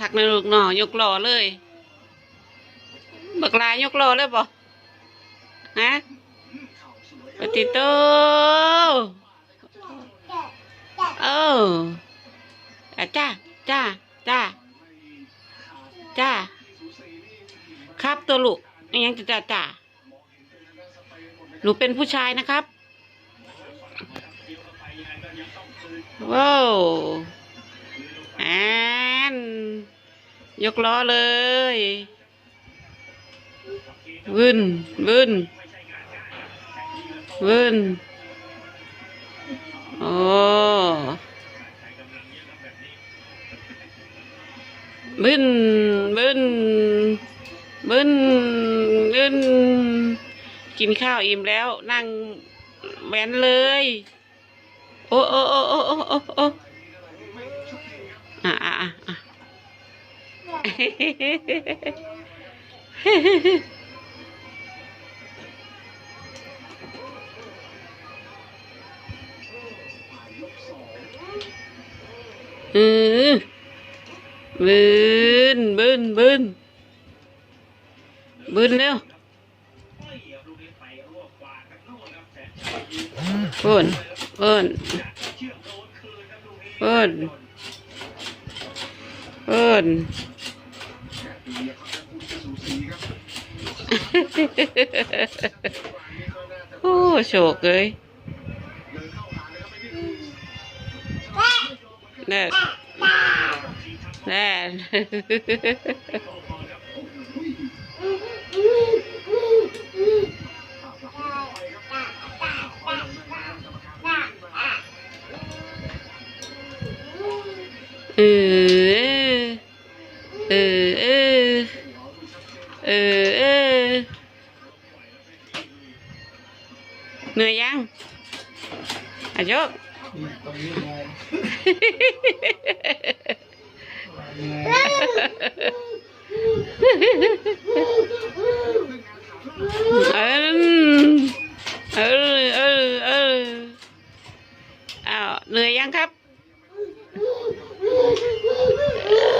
คักในะลูกหน่อยกล้อเลย บักลายยกล้อเลยบ่ฮะปฏิโตเออจ้าจ้าจ้าจ้าครับตัวลูกยังจะจ้าจ้าหนูเป็นผู้ชายนะครับว้าว ยกล้อเลยวืนวืนวืนโอ้บึนบึนบึนบึนกินข้าวอิ่มแล้วนั่งแว้นเลย โอ้โอ้โอ้โอ้โอ้โอ้ ออบืนบืนบืนบืนเร็วเพิ่นเพิ่นเพิ่น โอ้โชคเลยแน่แน่เออ เออ เออ เออเออ เหนื่อยยังอายุเออเออเออเอออ้าวเหนื่อยยังครับ